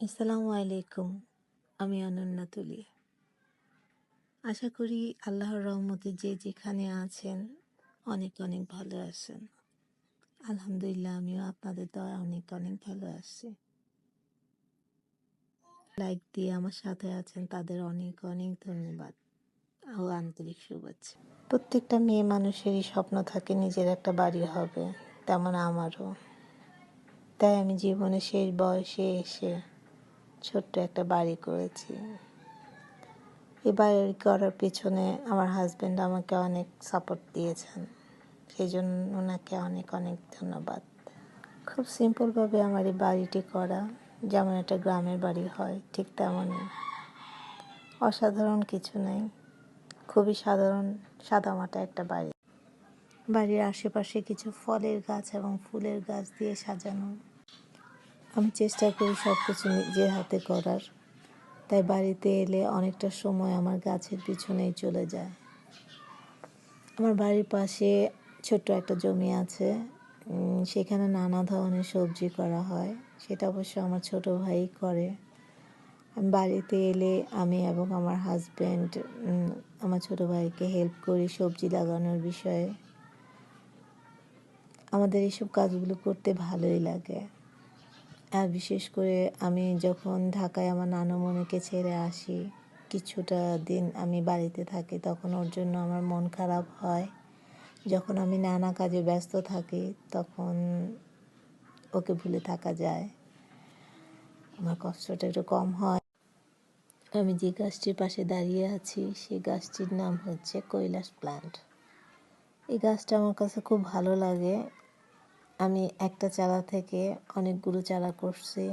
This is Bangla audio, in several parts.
আসসালামু আলাইকুম, আমি অনন্যা তুলি। আশা করি আল্লাহর রহমতে যে যেখানে আছেন, অনেক অনেক ভালো আছেন। আলহামদুলিল্লাহ, আমিও আপনাদের দয়া অনেক অনেক ভালো আছি। লাইক দিয়ে আমার সাথে আছেন, তাদের অনেক অনেক ধন্যবাদ ও আন্তরিক শুভেচ্ছা। প্রত্যেকটা মেয়ে মানুষেরই স্বপ্ন থাকে, নিজের একটা বাড়ি হবে, তেমন আমারও। তাই আমি জীবনে শেষ বয়সে এসে ছোট্ট একটা বাড়ি করেছি। এই বাড়ি করার পেছনে আমার হাজব্যান্ড আমাকে অনেক সাপোর্ট দিয়েছেন। সেই জন্য ওনাকে অনেক অনেক ধন্যবাদ। খুব সিম্পলভাবে আমার এই বাড়িটি করা, যেমন একটা গ্রামের বাড়ি হয়, ঠিক তেমনই। অসাধারণ কিছু নেই। খুবই সাধারণ, সাদামাটা একটা বাড়ি। বাড়ির আশেপাশে কিছু ফলের গাছ এবং ফুলের গাছ দিয়ে সাজানো। আমি চেষ্টা করি সব কিছু নিজের হাতে করার। তাই বাড়িতে এলে অনেকটা সময় আমার গাছের পিছনেই চলে যায়। আমার বাড়ির পাশে ছোট্ট একটা জমি আছে। সেখানে নানা ধরনের সবজি করা হয়। সেটা অবশ্য আমার ছোট ভাই করে। বাড়িতে এলে আমি এবং আমার হাজব্যান্ড আমার ছোট ভাইকে হেল্প করি সবজি লাগানোর বিষয়ে। আমাদের এইসব কাজগুলো করতে ভালোই লাগে। আর বিশেষ করে আমি যখন ঢাকায় আমার নানুমণিকে ছেড়ে আসি, কিছুটা দিন আমি বাড়িতে থাকি, তখন ওর জন্য আমার মন খারাপ হয়। যখন আমি নানা কাজে ব্যস্ত থাকি, তখন ওকে ভুলে থাকা যায়। আমার কষ্টটা একটু কম হয়। আমি যে গাছটির পাশে দাঁড়িয়ে আছি সেই গাছটির নাম হচ্ছে কৈলাস প্ল্যান্ট এই গাছটা আমার কাছে খুব ভালো লাগে। আমি একটা চারা থেকে অনেকগুলো চারা করছি।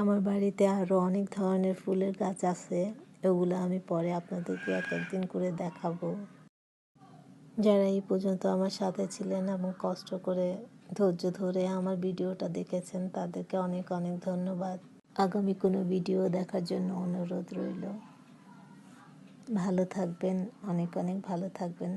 আমার বাড়িতে আরও অনেক ধরনের ফুলের গাছ আছে এগুলো আমি পরে আপনাদেরকে এক একদিন করে দেখাবো। যারা এই পর্যন্ত আমার সাথে ছিলেন এবং কষ্ট করে ধৈর্য ধরে আমার ভিডিওটা দেখেছেন, তাদেরকে অনেক অনেক ধন্যবাদ। আগামী কোনো ভিডিও দেখার জন্য অনুরোধ রইল। ভালো থাকবেন, অনেক অনেক ভালো থাকবেন।